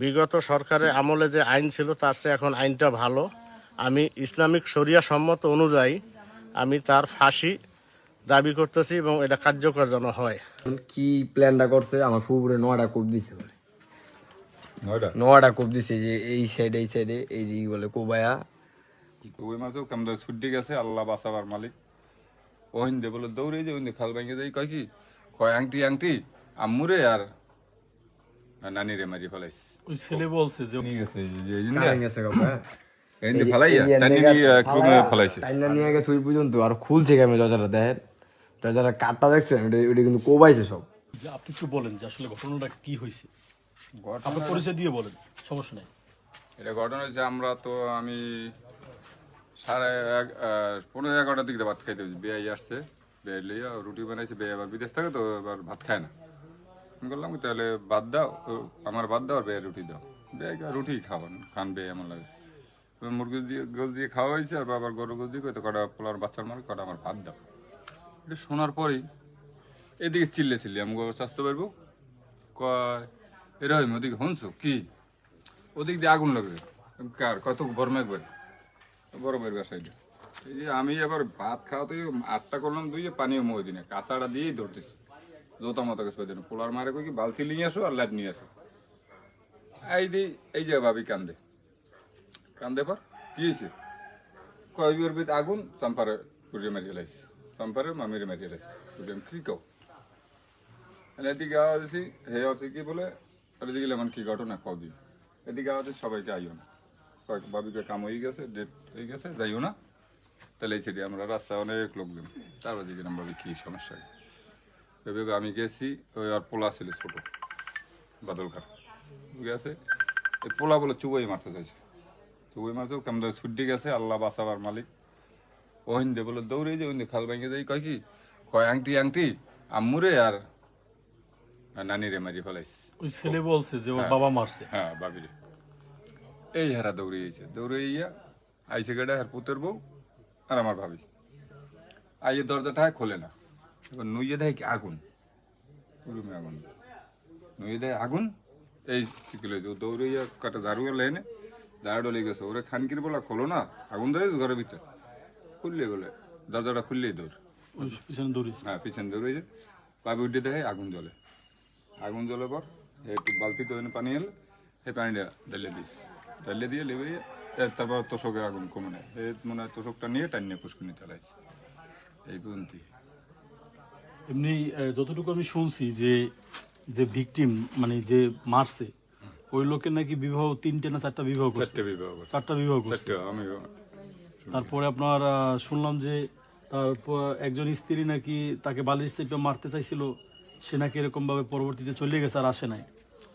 বিগত সরকারের আমলে যে আইন ছিল তার চেয়ে এখন আইনটা ভালো। আমি ইসলামিক শরিয়া সম্মত অনুযায়ী আমি তার ফাঁসি দাবি করতেছি এবং এটা কার্যকর যেন হয়। কি প্ল্যানটা করছে? আমার ফুপুরে নয়টা কোপ দিছে বলে। নয়টা কোপ দিছে যে এই সাইডে এই সাইডে এই যে বলে কোবায়া। ওই মাঝেও কেমন ছুটি গেছে আল্লাহ বাঁচাবার মালিক। ওহিন দে বলে দৌড়ে যে ওহিন খাল ভেঙে যাই। কয় কি? কয় আংটি আংটি আম্মুরে আর নানিরে মারি ফেলাইস ওই ছেলে বলছে যে নিয়ে গেছে এই যে এই কারেন্ট গেছে কাকা এই যে ফেলাইয়া টানি নিয়ে এক রুমে ফেলাইছে। টাইনা নিয়ে গেছে ওই পর্যন্ত আর খুলছে কেমন দরজাটা দেখেন দরজাটা কাঠটা দেখছেন ওটা ওটা কিন্তু কোবাইছে সব। যে আপনি একটু বলেন যে আসলে ঘটনাটা কি হয়েছে। আপনার পরিচয় দিয়ে বলেন সমস্যা নেই। এটা ঘটনা হচ্ছে আমরা তো আমি সাড়ে এক পনেরো এগারোটার দিকে ভাত খাইতে বেয়াই আসছে বেয়াই লইয়া রুটি বানাইছে বেয়া আবার বিদেশ থাকে তো এবার ভাত খায় না। আমি বললাম তাহলে বাদ দাও আমার বাদ দাও আর বেয়া রুটি দাও। বেয়াই রুটি খাওয়ান, খান বেয়ে এমন লাগে। মুরগি দিয়ে গোল দিয়ে খাওয়া হয়েছে, আর আবার গরু গোল দিয়ে কটা পোলার বাচ্চার মার, কটা আমার ভাত দাও। এটা শোনার পরেই এদিকে চিল্লে চিল্লে আমি স্বাস্থ্য পারব কয় এরকম ওদিকে শুনছো? কি? ওদিক দিয়ে আগুন লাগবে। কার? কত বর্ম একবার বড়। বের বাসায় এই যে আমি আবার ভাত খাওয়াতে আটটা করলাম দুই পানিও মই দিনে কাঁচাটা দিয়েই ধরতেছি। জোতা মতো কাছে দিন পোলার মারে কই কি, বালতি নিয়ে আসো আর লাইট নিয়ে আসো। এই দি, এই যে ভাবি কান্দে। কান্দে পর কি হয়েছে কয় বিয়ের বিদ আগুন, চাম্পারে কুড়িয়ে মারিয়ে লাইছে চাম্পারে মামিরে মারিয়ে লাইছে কুড়িয়ে কি কও? এদিকে আওয়াজ আছি হে আছে কি বলে, আর এদিকে এমন কি ঘটনা কবি এদিকে আওয়াজ সবাইকে আইও না। কয়েক বাবিকে কাম হয়ে গেছে, ডেট হয়ে গেছে, যাইও না। তাহলে এই আমরা রাস্তায় অনেক লোকজন। তারপর দিকে ভাবি কি সমস্যা। ভেবে আমি গেছি ওই আর পোলা ছিল ছোট বাদল খার গেছে এই পোলা বলে চুবাই মারতে চাইছে। চুবাই মারতেও কেমন ছুটি গেছে আল্লাহ বাঁচাবার মালিক। ওহিন দে বলে দৌড়ে যে ওহিন খাল ভেঙে যাই। কয় কি? কয় আংটি আংটি আম্মুরে আর নানিরে মারি ফেলাইছে ওই ছেলে বলছে যে ওর বাবা মারছে। হ্যাঁ বাবিরে। এই হারা দৌড়িয়েছে। দৌড়িয়া আইসে গেডা আর পুতের বউ আর আমার ভাবি। আইয়ে দরজাটা খোলে না। এবার নুইয়ে দেয় আগুন? রুমে আগুন। নুইয়ে দেয় আগুন? এই শিখলে যে দৌড়িয়া কাটা ঝাড়ু লেনে ঝাড়ু ডলে গেছে। ওরে খানকির বলা খোলো না আগুন ধরে ঘরের ভিতর। খুললে বলে দরজাটা খুললেই দৌড়। পিছনে দৌড়িয়েছে হ্যাঁ পিছন যে পাবি উঠে দেখে আগুন জ্বলে। আগুন জ্বলে পর একটু বালতিতে ওখানে পানি এলে সেই পানিটা ঢেলে দিস ঢেলে দিয়ে লেবে তারপর তোষকের আগুন কমে নেয়। এই মনে হয় তোষকটা নিয়ে টান নিয়ে পুষ্কুনি চালাইছে। এই পর্যন্ত এমনি যতটুকু আমি শুনছি যে যে ভিকটিম মানে যে মারছে ওই লোকের নাকি বিবাহ তিনটে না চারটা বিবাহ করছে? বিবাহ চারটা বিবাহ করছে। আমি তারপরে আপনার শুনলাম যে তারপর একজন স্ত্রী নাকি তাকে বালিশ চেপে মারতে চাইছিল সে নাকি এরকম ভাবে পরবর্তীতে চলে গেছে আর আসে নাই।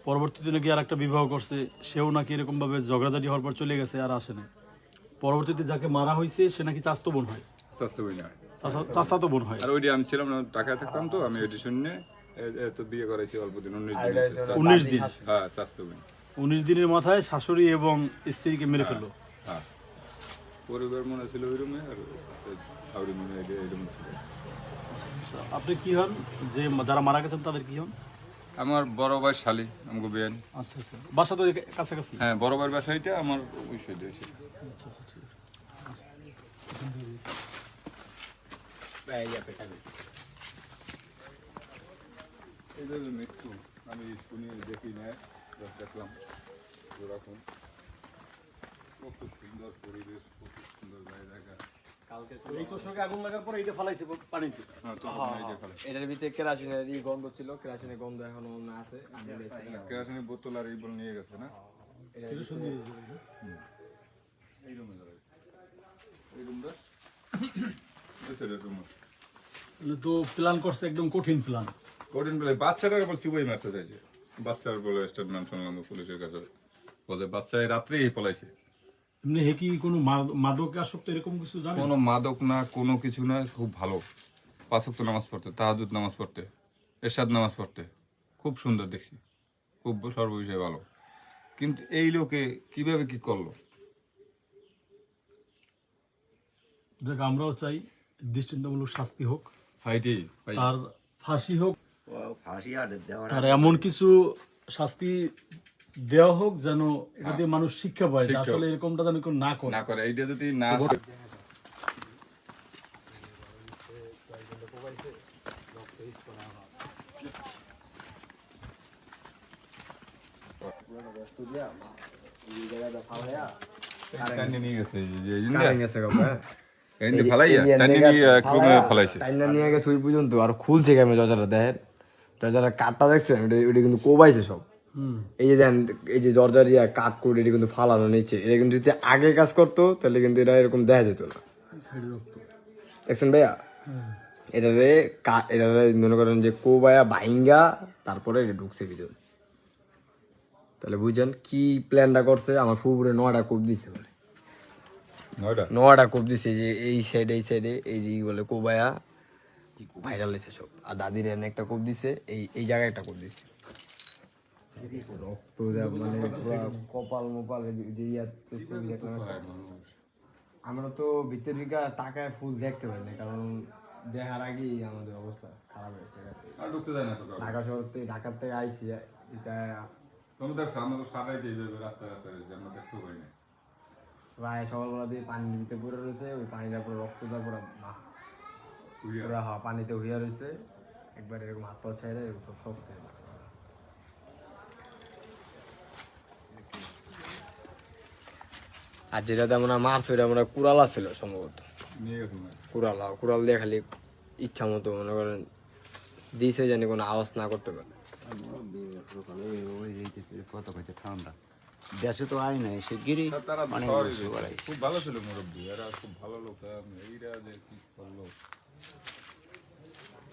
পরবর্তীতে নাকি আর একটা বিবাহ করছে সেও নাকি এরকম ভাবে ঝগড়াঝাটি হওয়ার পর চলে গেছে আর আসে নাই। পরবর্তীতে যাকে মারা হয়েছে সে নাকি চাস্তো বোন হয়। বই না চাচা- চাচাতো বোন হয়। আর ওইটি আমি ছিলাম না টাকা থাকতাম তো আমি এটি শুনে এ- এ তো বিয়ে করাইছি অল্প দিন উনিশ দিন উনিশ দিন। হ্যাঁ স্বাস্থ্য উনিশ দিনের মাথায় শাশুড়ি এবং স্ত্রীকে মেরে ফেলল। হ্যাঁ। পরিবার মনে ছিল ওই রুমে আর আউরি মনে হয় এই রুমে ছিল। আপনি কি হন? যে যারা মারা গেছেন তাদের কি হন? আমার বড় ভাই শালি আমাকে বিয়ান আচ্ছা আচ্ছা। বাসা তো কাছাকাছি? হ্যাঁ বড় ভাইয়ের বাসাইটা আমার ওই সাইডে ওই সাইডে আচ্ছা আচ্ছা ঠিক আছে। এই যে মৃত্যু আমি শুনি দেখি না দেখলাম ওরকম কত সুন্দর পরিবেশ কত সুন্দর জায়গা এই তোষকে আগুন লাগার পরে এইটা ফালাইছে পানিতে হ্যাঁ তো এই এটার ভিতরে কেরাসিনের গন্ধ ছিল কেরাসিনের গন্ধ এখনও আছে কেরাসিনের বোতল আর এই বল নিয়ে গেছে না এই রুমটা দুসরে রুম তো প্ল্যান করছে একদম কঠিন প্ল্যান কঠিন বলে বাচ্চাটার উপর চুবাই মারতে চাইছে। বাচ্চার বলে স্টেটমেন্ট শুনলাম পুলিশের কাছে। বলে বাচ্চা রাত্রেই পলাইছে। এমনি হে কি কোনো মাদক আসক্ত এরকম কিছু জানেন কোনো মাদক না কোনো কিছু না খুব ভালো। পাঁচক্ত নামাজ পড়তে তাহাজুদ নামাজ পড়তে এরশাদ নামাজ পড়তে। খুব সুন্দর দেখছি। খুব সর্ববিষয়ে ভালো। কিন্তু এই লোকে কীভাবে কি করল? দেখ আমরাও চাই দৃষ্টান্তমূলক শাস্তি হোক তার ফাঁসি হোক আর তার এমন কিছু শাস্তি দেওয়া হোক যেন এটা দিয়ে মানুষ শিক্ষা পায় আসলে এরকমটা যেন কেউ না করে। না করে এইটা যদি না নিয়ে গেছে ফালাইয়া, নিয়ে একদম ফালাইছে। টাইনা নিয়ে গেছে ওই পর্যন্ত আর খুলছে কেমন দরজাটা দেখেন দরজাটা কাঠটা দেখছেন? কিন্তু কোবাইছে সব। হুম। এই যে দেন এই যে দরজার ইয়া কাঠ করে এটা কিন্তু ফালানো এটা কিন্তু যদি আগে কাজ করতো তাহলে কিন্তু এটা এরকম দেখা যেত না। দেখছেন ভাইয়া? এটারে কা- এটারে মনে করেন যে কোবায়া ভাইঙ্গা তারপরে এটা ঢুকছে ভিতরে তাহলে বুঝছেন কি প্ল্যানটা করছে? আমার ফুপুরে নয়টা কোপ দিছে। বলে নয়টা? কোপ দিছে যে এই সাইডে এই সাইডে এই যে বলে কোবায়া ভাইরাল হয়েছে সব। আর দাদির এনে একটা কোপ দিছে এই এই জায়গায় একটা কোপ দিছে। রক্ত মানে কপাল মোপাল। আমরা তো ভিতর দিকে তাকায় ফুল দেখতে পাই না কারণ দেখার আগেই আমাদের অবস্থা খারাপ হয়েছে ঢাকা শহর থেকে ঢাকার থেকে আইসি এটা আমরা তো সারাই দিয়ে রাস্তায় রাস্তায় আমরা দেখতে পাই না। প্রায় সকালবেলা দিয়ে পানির ভিতরে পড়ে রয়েছে ওই পানিটা পুরো রক্তটা পুরো। পুরো পানিতে হইয়া রয়েছে একবার এরকম হাত পা ছেড়ে এরকম সব হয়ে গেছে। আর যেটা তেমন মারছে ওইটা মনে হয় কুড়ালা ছিল সম্ভবত কুড়ালা কুড়াল দিয়ে খালি ইচ্ছা মতো মনে করেন দিছে জানি কোনো আওয়াজ না করতে পারে দেশে তো আয় নাই সে গিরি অনেক বাড়াইছে। খুব ভালো ছিল মুরব্বী এরা খুব ভালো লোক এইরা যে কি করল।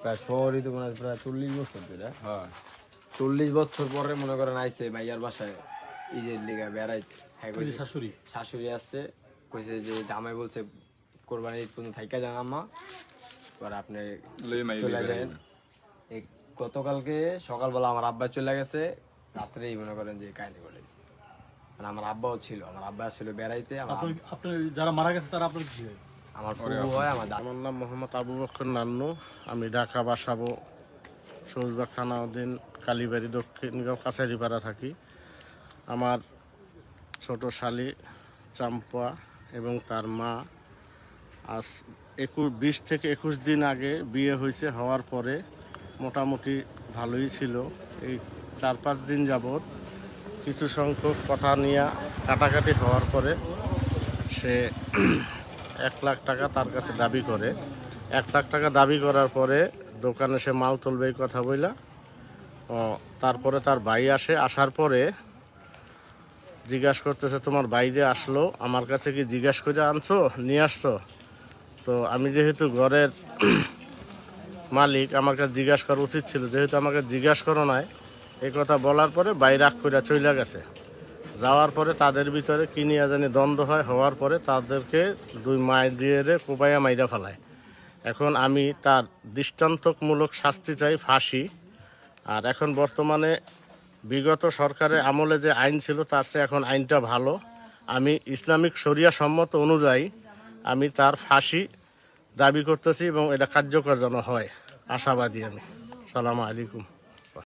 প্রায় শহরই তো মনে প্রায় চল্লিশ বছর ধরে। হ্যাঁ। চল্লিশ বছর পরে মনে করেন আইসে ভাইয়ার বাসায় ঈদের লিগা বেড়াই হ্যাঁ শাশুড়ি? শাশুড়ি আসছে কইছে যে জামাই বলছে কোরবানি ঈদ পর্যন্ত থাইকা যান আম্মা এবার আপনি চলে যান। এই গতকালকে সকালবেলা আমার আব্বা চলে গেছে রাত্রেই মনে করেন যে কাহিনী করে মানে আমার আব্বাও ছিল। আমার আব্বা ছিল বেড়াইতে আপনার যারা মারা গেছে তারা আপনার কি হয়? আমার হয় আমার আমার নাম মোহাম্মদ আবু বকর নান্নু। আমি ঢাকা বাসাবো সবুজবাগ থানা অধীন কালীবাড়ি দক্ষিণগাঁও কাছারিপাড়া থাকি। আমার ছোট শালি চাম্পা এবং তার মা আজ একুশ বিশ থেকে একুশ দিন আগে বিয়ে হয়েছে হওয়ার পরে মোটামুটি ভালোই ছিল। এই চার পাঁচ দিন যাবৎ কিছু সংখ্যক কথা নিয়ে কাটাকাটি হওয়ার পরে সে এক লাখ টাকা তার কাছে দাবি করে। এক লাখ টাকা দাবি করার পরে দোকানে সে মাল তুলবে এই কথা বইলা। তারপরে তার ভাই আসে। আসার পরে জিজ্ঞাসা করতেছে, তোমার ভাই যে আসলো, আমার কাছে কি জিজ্ঞাসা করে আনছো? নিয়ে আসছো? তো আমি যেহেতু ঘরের মালিক, আমার কাছে জিজ্ঞাসা করা উচিত ছিল। যেহেতু আমাকে জিজ্ঞাসা করো নাই এই কথা বলার পরে বাইরে রাগ করে চলে গেছে। যাওয়ার পরে তাদের ভিতরে কিনিয়া জানি দ্বন্দ্ব হয়, হওয়ার পরে তাদেরকে দুই মায়ের দিয়ে কোপাইয়া মাইরা ফেলায়। এখন আমি তার দৃষ্টান্তমূলক শাস্তি চাই ফাঁসি। আর এখন বর্তমানে বিগত সরকারের আমলে যে আইন ছিল তার চেয়ে এখন আইনটা ভালো। আমি ইসলামিক শরিয়া সম্মত অনুযায়ী আমি তার ফাঁসি দাবি করতেছি এবং এটা কার্যকর যেন হয়। আশাবাদী আমি। সালাম আলাইকুম।